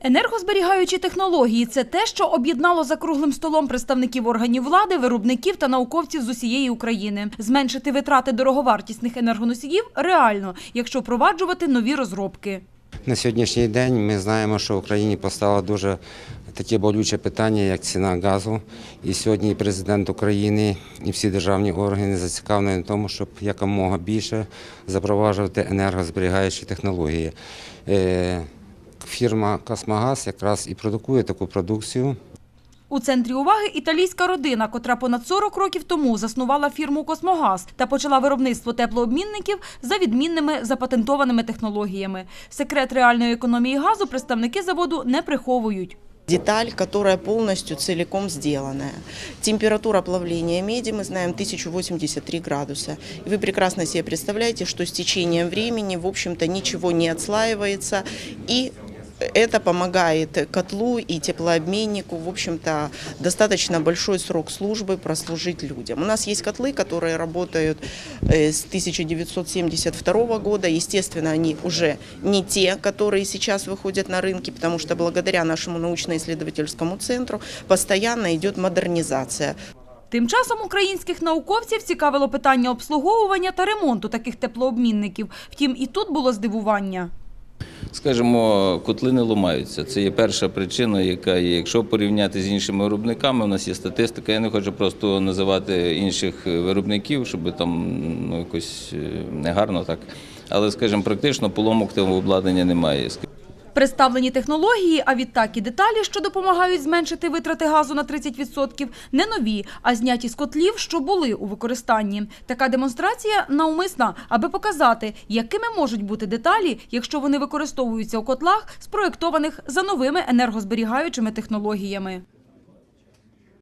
Енергозберігаючі технології це те, що об'єднало за круглим столом представників органів влади, виробників та науковців з усієї України. Зменшити витрати дороговартісних енергоносіїв реально, якщо впроваджувати нові розробки. На сьогоднішній день ми знаємо, що в Україні постало дуже таке болюче питання, як ціна газу. І сьогодні президент України і всі державні органи зацікавлені в тому, щоб якомога більше запроваджувати енергозберігаючі технології. Е, Фірма Космогаз якраз і продукує таку продукцію. У центрі уваги італійська родина, котра понад 40 років тому заснувала фірму «Космогаз» та почала виробництво теплообмінників за відмінними запатентованими технологіями. Секрет реальної економії газу представники заводу не приховують. Деталь, которая полностью целиком сделанная. Температура плавления меди, мы знаем, 1083 градуса. И вы прекрасно себе представляете, что с течением времени, в общем-то, ничего не отслаивается. И это помогает котлу и теплообменнику, в общем-то, достаточно большой срок службы прослужить людям. У нас есть котлы, которые работают э, с 1972 года. Естественно, они уже не те, которые сейчас выходят на рынки, потому что благодаря нашему научно-исследовательскому центру постоянно идет модернизация. Тим часом українських науковців цікавило питання обслуговування та ремонту таких теплообмінників. Втім, і тут було здивування. Скажімо, котли не ламаються. Це є перша причина, яка є. Якщо порівняти з іншими виробниками, у нас є статистика. Я не хочу просто називати інших виробників, щоб там ну, якось е, негарно так. Але, скажімо, практично поломок того обладнання немає. Представлені технології, а відтак і деталі, що допомагають зменшити витрати газу на 30%, не нові, а зняті з котлів, що були у використанні. Така демонстрація навмисна, аби показати, якими можуть бути деталі, якщо вони використовуються у котлах, спроєктованих за новими енергозберігаючими технологіями.